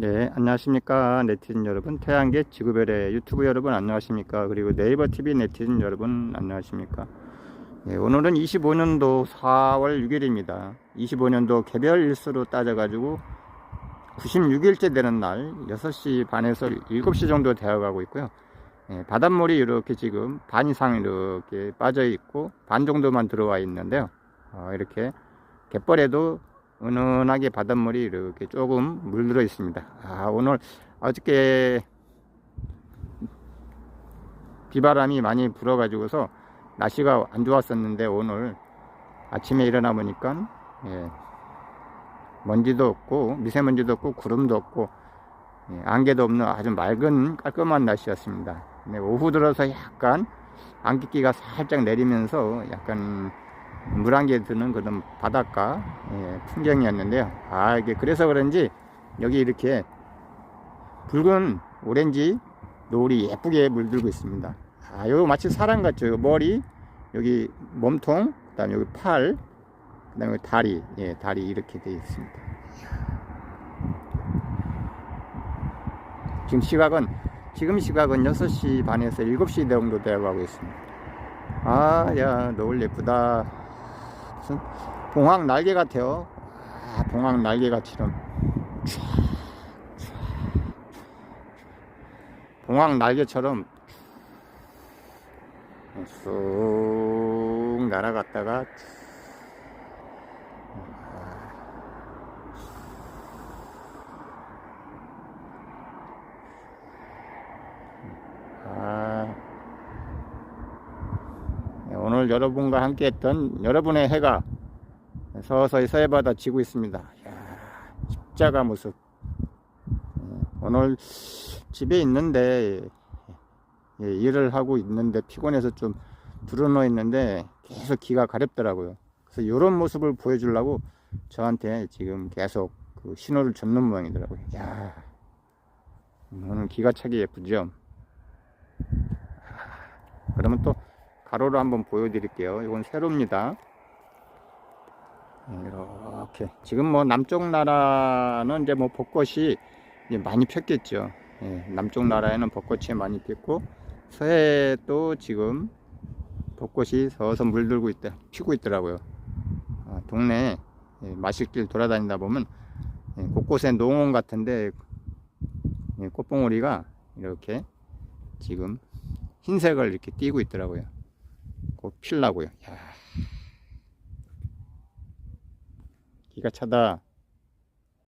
네, 안녕하십니까. 네티즌 여러분, 태양계 지구별의 유튜브 여러분, 안녕하십니까. 그리고 네이버 TV 네티즌 여러분, 안녕하십니까. 네, 오늘은 25년도 4월 6일입니다. 25년도 개별 일수로 따져 가지고 96일째 되는 날 6시 반에서 7시 정도 되어 가고 있고요. 네, 바닷물이 이렇게 지금 반 이상 이렇게 빠져 있고 반 정도만 들어와 있는데요. 어, 이렇게 갯벌에도 은은하게 바닷물이 이렇게 조금 물들어 있습니다. 아, 오늘 어저께 비바람이 많이 불어 가지고서 날씨가 안 좋았었는데 오늘 아침에 일어나 보니까 예, 먼지도 없고 미세먼지도 없고 구름도 없고 예, 안개도 없는 아주 맑은 깔끔한 날씨였습니다. 네, 오후 들어서 약간 안개기가 살짝 내리면서 약간 물안개 드는 그런 바닷가 예, 풍경이었는데요. 아 이게 그래서 그런지 여기 이렇게 붉은 오렌지 노을이 예쁘게 물들고 있습니다. 아 이거 마치 사람 같죠. 요 머리 여기 몸통 그다음에 여기 팔 그다음에 다리 예 다리 이렇게 되어 있습니다. 지금 시각은 지금 시각은 6시 반에서 7시 정도 되어가고 있습니다. 아, 야, 노을 예쁘다. 무슨 봉황 날개 같아요. 아, 봉황 날개 같이럼. 봉황 날개처럼 쑥 날아갔다가 오늘 여러분과 함께 했던 여러분의 해가 서서히 서해바다 지고 있습니다. 이야, 십자가 모습. 예, 오늘 집에 있는데 예, 일을 하고 있는데 피곤해서 좀 불어넣어 있는데 계속 기가 가렵더라고요. 그래서 이런 모습을 보여주려고 저한테 지금 계속 그 신호를 줬는 모양이더라고요. 야, 오늘 기가 차게 예쁘죠? 그러면 또 가로로 한번 보여드릴게요. 이건 세로입니다. 네, 이렇게 지금 뭐 남쪽 나라는 이제 뭐 벚꽃이 이제 많이 폈겠죠. 예, 남쪽 나라에는 벚꽃이 많이 폈고 서해도 지금 벚꽃이 서서 물들고 있다 피고 있더라고요. 아, 동네 예, 마실길 돌아다니다 보면 예, 곳곳에 농원 같은데 예, 꽃봉오리가 이렇게 지금 흰색을 이렇게 띄고 있더라고요. 곧 필라고요. 야. 기가 차다.